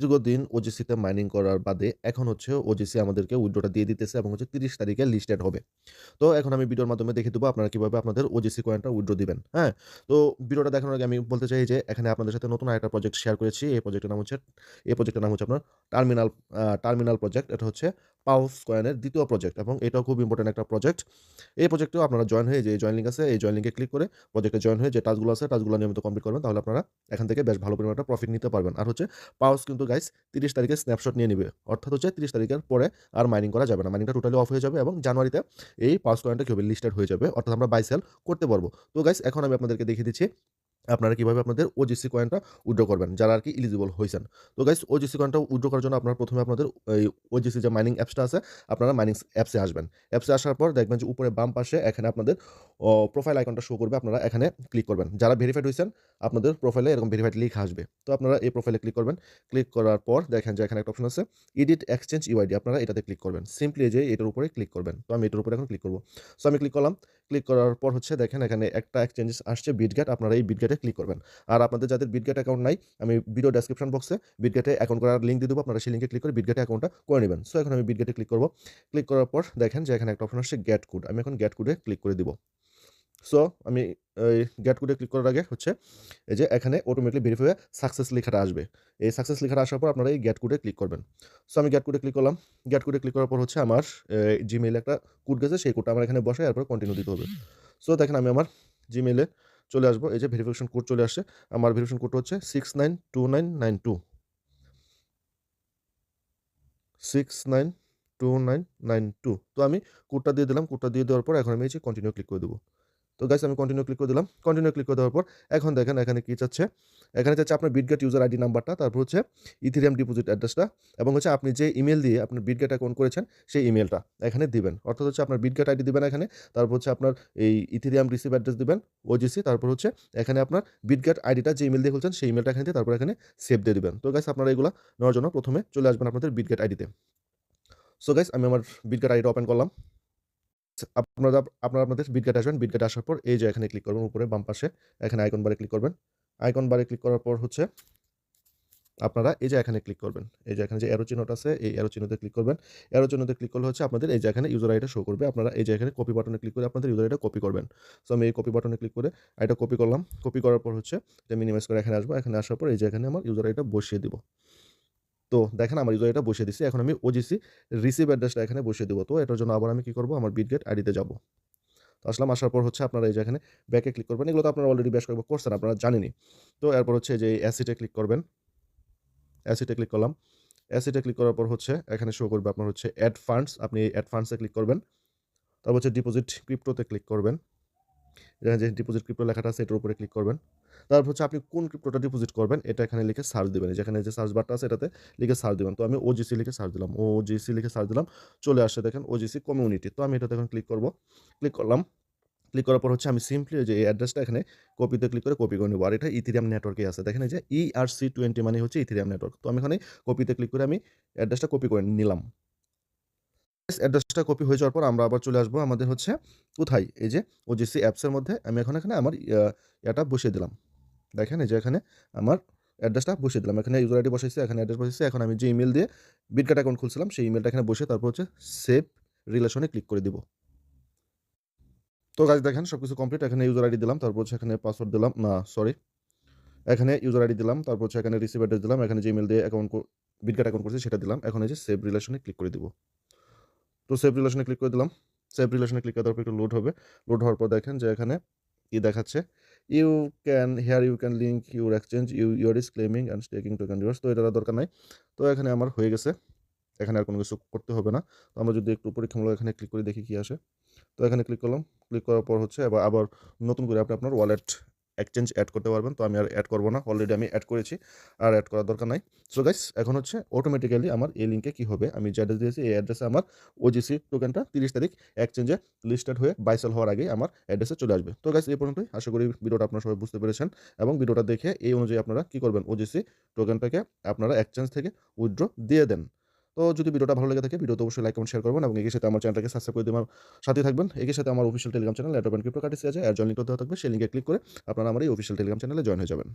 দীর্ঘদিন ওজিসিতে মাইনিং করার বাদে এখন হচ্ছে ওজিসি আমাদেরকে উইড্রোটা দিয়ে দিতেছে এবং হচ্ছে ৩০ তারিখে লিস্টেড হবে। তো এখন আমি ভিডিওর মাধ্যমে দেখে দেবো আপনারা কীভাবে আপনাদের ওজিসি কয়েনটা উইড্রো দিবেন। হ্যাঁ? তো ভিডিওটা দেখানোর আগে আমি বলতে চাই যে এখানে আপনাদের সাথে নতুন আরেকটা প্রজেক্ট শেয়ার করেছি। এই প্রজেক্টের নাম হচ্ছে, এই প্রজেক্টের নাম হচ্ছে আপনার টার্মিনাল টার্মিনাল প্রজেক্ট। এটা হচ্ছে পাউস কয়েনের দ্বিতীয় প্রজেক্ট এবং এটাও খুব ইম্পোর্টেন্ট একটা প্রজেক্ট। এই প্রজেক্টেও আপনারা জয়েন হয়ে যে জয়েন লিঙ্ক আছে, এই জয়েন লিঙ্কে ক্লিক করে প্রজেক্টে জয়েন হয়ে যে টাস্কগুলো আছে টাস্কগুলো নিয়মিত কমপ্লিট করবেন, তাহলে আপনারা এখান থেকে বেশ ভালো পরিমাণে একটা প্রফিট নিতে পারবেন। আর হচ্ছে পাউস কিন্তু গাইস ৩০ তারিখে স্ন্যাপশট নিয়ে নেবে, অর্থাৎ হচ্ছে ৩০ তারিখের পরে আর মাইনিং করা যাবে না। মাইনিংটা টোটালি অফ হয়ে যাবে এবং জানুয়ারিতে এই পাউস কয়েনটা কি হবে লিস্টেড হয়ে যাবে। অর্থাৎ আমরা বাই সেল করতে পারব। তো গাইস এখন আমি আপনাদেরকে দেখিয়ে দিচ্ছি আপনারা কীভাবে আপনাদের ওজিসি কয়েনটা উইথড্র করবেন যারা আর কি ইলিজিবল হয়েছেন তো গাইস ওজিসি কয়েনটা উইথড্র করার জন্য আপনারা প্রথমে আপনাদের এই ওজিসি যে মাইনিং অ্যাপসটা আছে, আপনারা মাইনিং অ্যাপসে আসবেন। অ্যাপসে আসার পর দেখবেন যে উপরে বাম পাশে এখানে আপনাদের প্রোফাইল আইকনটা শো করবে। আপনারা এখানে ক্লিক করবেন। যারা ভেরিফাইড হয়েছেন আপনাদের প্রোফাইলে এরকম ভেরিফাইড লিখা আসবে। তো আপনারা এই প্রোফাইলে ক্লিক করবেন। ক্লিক করার পর দেখেন যে এখানে একটা অপশন আছে এডিট এক্সচেঞ্জ ইউআইডি আপনারা এটাতে ক্লিক করবেন। সিম্পলি যে এটার উপরে ক্লিক করবেন। তো আমি এটার উপরে এখন ক্লিক করব। সো আমি ক্লিক করলাম। ক্লিক করার পর হচ্ছে দেখেন এখানে একটা এক্সচেঞ্জেস আসছে বিটগেট আপনারা এই বিটগেটে ক্লিক করবেন। আর আপনাদের যাদের বিটগেট অ্যাকাউন্ট নাই, আমি ভিডিও ডেসক্রিপশন বক্সে বিটগেটে অ্যাকাউন্ট করার লিঙ্ক দিয়ে দেবো। আপনারা সেই লিঙ্কে ক্লিক করে বিটগেটে অ্যাকাউন্টটা করে নেবেন সো এখন আমি বিটগেটে ক্লিক করব। ক্লিক করার পর দেখেন যে এখানে একটা অপশন আসছে গেট কোড। আমি এখন গেট কোডে ক্লিক করে দিব। সো আমি গেট কোডে ক্লিক করার আগে হচ্ছে এই যে এখানে অটোমেটিক্যালি ভেরিফাই সাকসেস লেখাটা আসবে। এই সাকসেস লেখাটা আসার পর আপনারা এই গেট কোডে ক্লিক করবেন। সো আমি গেট কোডে ক্লিক করলাম। গেট কোডে ক্লিক করার পর হচ্ছে আমার জিমেইলে একটা কোড গেছে, সেই কোডটা আমার এখানে বসে এরপর কন্টিনিউ দিতে হবে। সো দেখেন আমি আমার জিমেইলে চলে আসব। এই যে ভেরিফিকেশন কোড চলে আসছে। আমার ভেরিফিকেশন কোডটা হচ্ছে 692992 692992 তো আমি কোডটা দিয়ে দিলাম। কোডটা দিয়ে দেওয়ার পর এখন আমি এই যে কন্টিনিউ ক্লিক করে দেব। তো গাইস আমি কন্টিনিউ ক্লিক করে দিলাম। কন্টিনিউ ক্লিক করে দেওয়ার পর এখন দেখেন এখানে কি চাচ্ছে? এখানে চাচ্ছে আপনার বিটগেট ইউজার আইডি নাম্বারটা, তারপর হচ্ছে ইথেরিয়াম ডিপোজিট অ্যাড্রেসটা এবং হচ্ছে আপনি যে ইমেল দিয়ে আপনার বিটগেট অ্যাকাউন্ট করেছেন সেই ইমেলটা এখানে দিবেন। অর্থাৎ হচ্ছে আপনার বিটগেট আইডি দিবেন এখানে। তারপর হচ্ছে আপনার এই ইথেরিয়াম রিসিভ অ্যাড্রেস দিবেন ওজিসি তারপর হচ্ছে এখানে আপনার বিটগেট আইডিটা যে ইমেল দিয়ে খুলছেন সেই ইমেইলটা এখানে দিয়ে তারপর এখানে সেভ দিয়ে দিবেন। তো গাইস আপনারা এগুলা নেওয়ার জন্য প্রথমে চলে আসবেন আপনাদের বিটগেট আইডিতে। সো গাইস আমি আমার বিটগেট আইডিটা ওপেন করলাম। আপনারা আপনারা আপনাদের বিটগেটে আসবেন। বিটগেটে আসার পর এই যে এখানে ক্লিক করবেন উপরে, বাম পাশে, এখানে আইকন বারে ক্লিক করবেন। আইকন বারে ক্লিক করার পর হচ্ছে আপনারা এই যে এখানে ক্লিক করবেন। এই যে এখানে যে অ্যারো চিহ্নটা আছে, এই অ্যারো চিহ্নতে ক্লিক করবেন। অ্যারো চিহ্নতে ক্লিক করলে হচ্ছে আপনাদের এই যে এখানে ইউজার আইডিটা শো করবে। আপনারা এই যে এখানে কপি বাটনে ক্লিক করে আপনাদের ইউজার আইডিটা কপি করবেন। সো আমি এই কপি বাটনে ক্লিক করে আইডিটা কপি করলাম। কপি করার পর হচ্ছে এটা মিনিমাইজ করে এখানে আসব। এখানে আসার পর এই যে এখানে আমার ইউজার আইডিটা বসিয়ে দিব। তো দেখেন আমার ইউজার এটা বসিয়ে দিছি। এখন আমি ওজিসি রিসিভ অ্যাড্রেসটা এখানে বসিয়ে দেবো তো এটার জন্য আবার আমি কি করব আমার বিটগেট আইডিতে যাব। তো আসলাম, আসার পর হচ্ছে আপনারা এই যে এখানে ব্যাকে ক্লিক করবেন। এগুলো তো আপনারা অলরেডি বেশ কয়েকবার করছেন, আপনারা জানেনই। তো এরপর হচ্ছে যে এই অ্যাসিটে ক্লিক করবেন। অ্যাসিটে ক্লিক করলাম। অ্যাসিটে ক্লিক করার পর হচ্ছে এখানে শো করবে আপনার হচ্ছে অ্যাড ফান্ডস আপনি এড ফান্ডস ক্লিক করবেন। তারপর হচ্ছে ডিপোজিট ক্রিপ্টোতে ক্লিক করবেন। এখানে যে ডিপোজিট ক্রিপ্টো লেখাটা আছে, এটার উপরে ক্লিক করবেন। তারপর হচ্ছে আপনি কোন ক্রিপ্টোটা ডিপোজিট করবেন, এটা এখানে লিখে সার্চ দিবেন। যেখানে যে সার্চ বারটা আছে, এটাতে লিখে সার্চ দিবেন। তো আমি ওজিসি লিখে সার্চ দিলাম। ওজিসি লিখে সার্চ দিলাম। চলে আসছে দেখেন ওজিসি কমিউনিটি। তো আমি এটাতে এখন ক্লিক করব। ক্লিক করলাম। ক্লিক করার পর হচ্ছে আমি সিম্পলি যে এই অ্যাড্রেসটা এখানে কপিতে ক্লিক করে কপি করে নেব। আর এটা ইথেরিয়াম নেটওয়ার্কেই আছে। দেখেন যে ERC20 মানে হচ্ছে ইথেরিয়াম নেটওয়ার্ক। তো আমি এখানে কপিতে ক্লিক করে আমি অ্যাড্রেসটা কপি করে নিলাম। অ্যাড্রেসটা কপি হয়ে যাওয়ার পর আমরা আবার চলে আসব আমাদের হচ্ছে কোথায়? এই যে ওজিসি অ্যাপসের মধ্যে আমি এখন এখানে আমার এটা বসিয়ে দিলাম। দেখেন এই যে এখানে আমার অ্যাড্রেসটা বসিয়ে দিলাম। এখানে ইউজার আইডি বসাইছি, এখানে অ্যাড্রেস বসাইছি। এখন আমি যে ইমেল দিয়ে বিটগেট অ্যাকাউন্ট খুলছিলাম সেই ইমেলটা এখানে বসে তারপর হচ্ছে সেভ রিলেশনে ক্লিক করে দিব। তো গাইস দেখেন সব কিছু কমপ্লিট। এখানে ইউজার আইডি দিলাম। তারপর হচ্ছে এখানে পাসওয়ার্ড দিলাম। না সরি। এখানে ইউজার আইডি দিলাম। তারপর হচ্ছে এখানে রিসিভ অ্যাড্রেস দিলাম। এখানে যে ইমেল দিয়ে অ্যাকাউন্ট ক বিটগেট অ্যাকাউন্ট করছি সেটা দিলাম। এখন এই যে সেভ রিলেশনে ক্লিক করে দিব। তো সেভ রিলেশনে ক্লিক করে দিলাম। সেভ রিলেশনে ক্লিক করে দেওয়ার পর একটু লোড হবে। লোড হওয়ার পর দেখেন যে এখানে কি দেখাচ্ছে? You can here you can link your exchange you your is claiming and staking token yours তো এটা দরকার নাই। তো এখানে আমার হয়ে গেছে। এখানে আর কোনো কিছু করতে হবে না। তো আমরা যদি একটু পরীক্ষামূলক এখানে ক্লিক করে দেখি কি আসে। তো এখানে ক্লিক করলাম। ক্লিক করার পর হচ্ছে এবার আবার নতুন করে আপনি আপনার ওয়ালেট এক্সচেঞ্জ এড করতে পারবেন। তো আমি আর এড করব না। অলরেডি আমি এড করেছি। আর এড করার দরকার নাই। সো গাইস এখন হচ্ছে অটোমেটিক্যালি আমার এই লিঙ্কে কি হবে? আমি যে অ্যাড্রেস দিয়েছি, এই অ্যাড্রেসে আমার ওজিসি টোকেনটা ৩০ তারিখ এক্সচেঞ্জে লিস্টেড হয়ে বাই সেল হওয়ার আগেই আমার অ্যাড্রেসে চলে আসবে। তো গাইস এই পর্যন্তই। আশা করি ভিডিওটা আপনারা সবাই বুঝতে পেরেছেন এবং ভিডিওটা দেখে এই অনুযায়ী আপনারা কি করবেন? ওজিসি টোকেনটাকে আপনারা এক্সচেঞ্জ থেকে উইথড্র দিয়ে দেন। তো যদি ভিডিওটা ভালো লেগে থাকে ভিডিওতে অবশ্যই লাইক, কমেন্ট, শেয়ার করবেন এবং একই সাথে আমার চ্যানেলটাকে সাবস্ক্রাইব করে দিয়ে আমার সাথেই থাকবেন। একই সাথে আমার official Telegram channel advance crypto কার্টিসি আছে। এর জয়েন করতে থাকবে। সেই লিঙ্কে ক্লিক করে আপনারা আমার এই অফিসিয়াল টেলিগ্রাম চ্যানেলে জয়েন হয়ে যাবেন।